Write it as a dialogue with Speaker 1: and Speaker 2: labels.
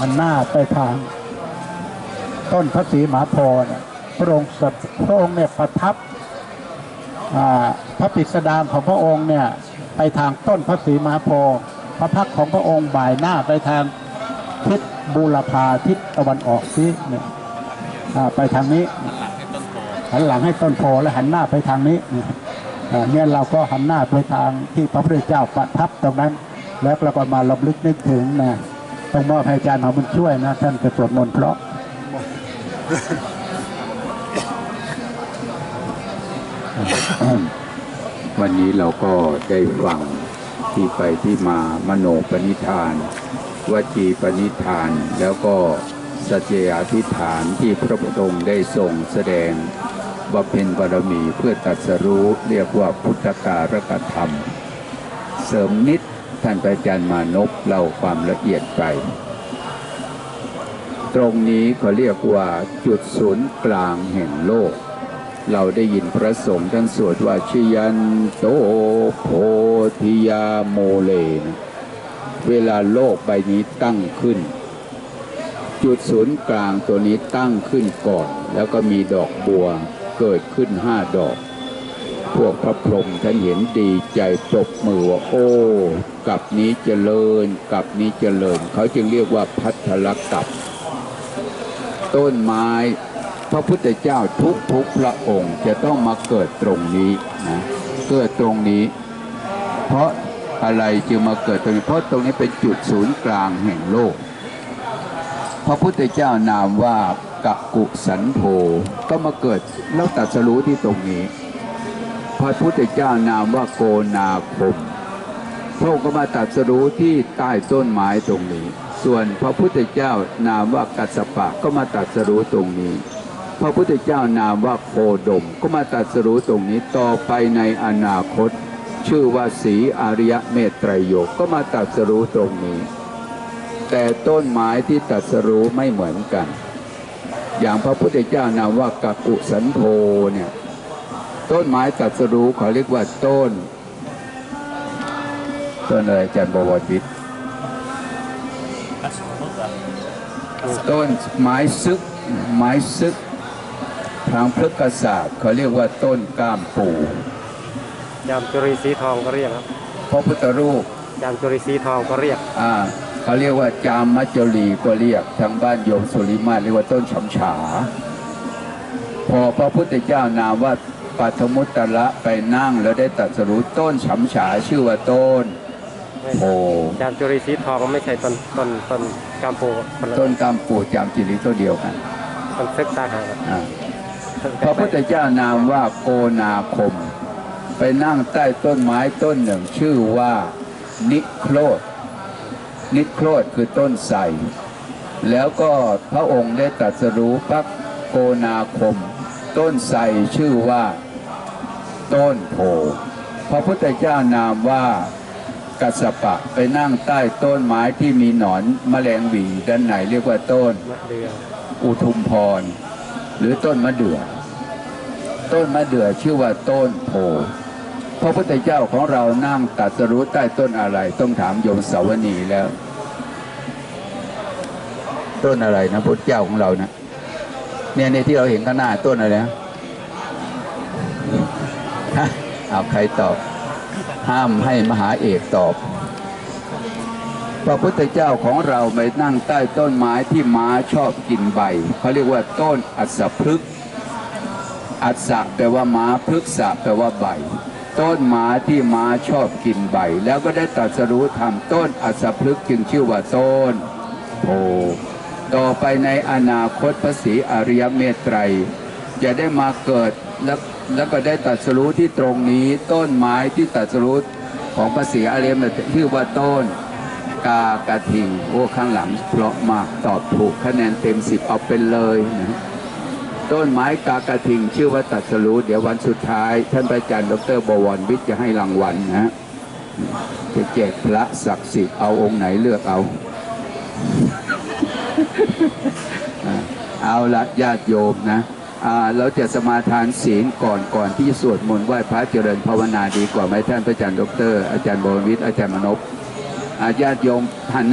Speaker 1: หันหน้าไปทาง ต้นพระศรีมหาโพธิ์พระองค์สัตพระองค์เนี่ยประทับพระปิสดารของพระองค์เนี่ยไปทางต้นพระศรีมหาโพธิ์พระพักของพระองค์บ่ายหน้าไปทางทิศบูรพาทิศตะวันออกที่เนี่ยไปทางนี้หันหลังให้ต้นโพและหันหน้าไปทางนี้เนี่ยเนี่ยเราก็หันหน้าไปทางที่พระพุทธเจ้าประทับตรงนั้น แล้วเราก็มาลำลึกนึกถึงนะ ต้องมอบให้อาจารย์หอมบุญช่วยนะท่านจะสวดมนต์เพราะ
Speaker 2: วันนี้เราก็ได้ฟังที่ไปที่มามโนปณิธานวจีปณิธาน แล้วก็สัจเจอธิษฐานที่พระพุทธองค์ได้ทรงแสดงว่าเป็นบารมีเพื่อตรัสรู้เรียกว่าพุทธการกธรรม เสริมนิด ท่านอาจารย์มานพเล่าความละเอียดไป ตรงนี้เขาเรียกว่าจุดศูนย์กลางแห่งโลก เราได้ยินพระสงฆ์ท่านสวดว่าชยันโตโพธิยาโมเลนะเวลาโลกใบนี้ตั้งขึ้น จุดศูนย์กลางตัวนี้ตั้งขึ้นก่อน แล้วก็มีดอกบัวเกิดขึ้นห้าดอก พวกพระพรหมท่านเห็นดีใจปรบมือว่าโอ้กับนี้เจริญกับนี้เจริญ เขาจึงเรียกว่าพัทธลกับ ต้นไม้พระพุทธเจ้าทุกทุกพระองค์จะต้องมาเกิดตรงนี้นะเกิดตรงนี้ เพราะอะไรจึงมาเกิดตรงนี้เพราะตรงนี้เป็นจุดศูนย์กลางแห่งโลก พระพุทธเจ้านามว่ากักุสันโธก็มาเกิดแล้วตรัสรู้ที่ตรงนี้ ระพุทธเจ้านามว่าโกนาคมพระองค์ก็มาตรัสรู้ที่ใต้ต้นไม้ตรงนี้ ส่วนพระพุทธเจ้านามว่ากัสปะก็มาตรัสรู้ตรงนี้ พระพุทธเจ้านามว่าโคดม ก็มาตรัสรู้ตรงนี้ต่อไปในอนาคต ชื่อว่าสีอริยเมตไตรโยกก็มาตรัสรู้ตรงนี้ แต่ต้นไม้ที่ตรัสรู้ไม่เหมือนกัน อย่างพระพุทธเจ้านามว่ากักุสันโธเนี่ย ต้นไม้ตรัสรู้เขาเรียกว่าต้น ต้นอะไรอาจารย์บวรวิทย์ต้นไม้ซึก ไม้ซึก ทางพฤกษศาสตร์เขาเรียกว่าต้นก้ามปู
Speaker 3: ยามจุรีสีทองก็เรียกครับ
Speaker 2: พระพุทธรูป
Speaker 3: ยามจุรีสีทองก็เรียก
Speaker 2: อ่าเขาเรียกว่าจามมัจจรีก็เรียกทางบ้านโยมสุริมาเรียกว่าต้นฉำฉา พอพระพุทธเจ้านามว่า ปัทมุตตระไปนั่งแล้วได้ตรัสรู้ต้นฉำฉาชื่อว่าต้นโพ
Speaker 3: ยามจุรีสีทองไม่ใช่ต้นต้นต้นกามโพคนละ
Speaker 2: ต้นกามปูจามจิริตัวเดียวกัน
Speaker 3: ต้นซึกตางหากครับ
Speaker 2: อ่าพระพุทธเจ้านามว่าโกนาคม ไปนั่งใต้ต้นไม้ต้นหนึ่งชื่อว่านิโครธนิโครธคือต้นไทรแล้วก็พระองค์ได้ตรัสรู้ปักโกนาคม ต้นไทรชื่อว่า ต้นโพพระพุทธเจ้านามว่ากัสปะไปนั่งใต้ต้นไม้ที่มีหนอนแมลงหวีด้านไหนเรียกว่าต้น
Speaker 3: อุ
Speaker 2: ทุมพร หรือต้นมะเดื่อต้นมะเดื่อชื่อว่าต้นโพพระพุทธเจ้าของเรานั่งตรัสรู้ใต้ต้นอะไร ต้องถามโยมสาวนีแล้ว ต้นอะไรนะพุทธเจ้าของเรานะเนี่ยในที่เราเห็นข้างหน้าต้นอะไรนะ เอาใครตอบ ห้ามให้มหาเอกตอบ พระพุทธเจ้าของเราไปนั่งใต้ต้นไม้ที่ม้าชอบกินใบเขาเรียกว่าต้นอัศพฤกษ์อัศแปลว่าม้าพฤกษะแปลว่าใบ ต้นม้าที่ม้าชอบกินใบ แล้วก็ได้ตรัสรู้ธรรมต้นอัศพฤกษ์จึงชื่อว่าต้นโพต่อไปในอนาคตพระศรีอริยเมตไตรจะได้มาเกิดแล้ว แล้วก็ได้ตรัสรู้ที่ตรงนี้ต้นไม้ที่ตรัสรู้ของพระศรีอริยเมชื่อว่าต้นกากระทิงโอ้ข้างหลังเพราะมากตอบถูกคะแนนเต็มสิบเอาเป็นเลยนะต้นไม้กากระทิงชื่อว่าตัดสรู้เดี๋ยววันสุดท้าย ท่านอาจารย์ดรบวรวิทย์จะให้รางวัลนะจะแจกพระศักดิ์สิทธิ์เอาองค์ไหนเลือกเอา เอาละญาติโยมนะ เราจะสมาทานศีลก่อนก่อนที่สวดมนต์ไหว้พระเจริญภาวนาดีกว่าไหมท่านพระอาจารย์ดร อาจารย์บวรวิทย์อาจารย์มนพอาญาติโยมหันหน้า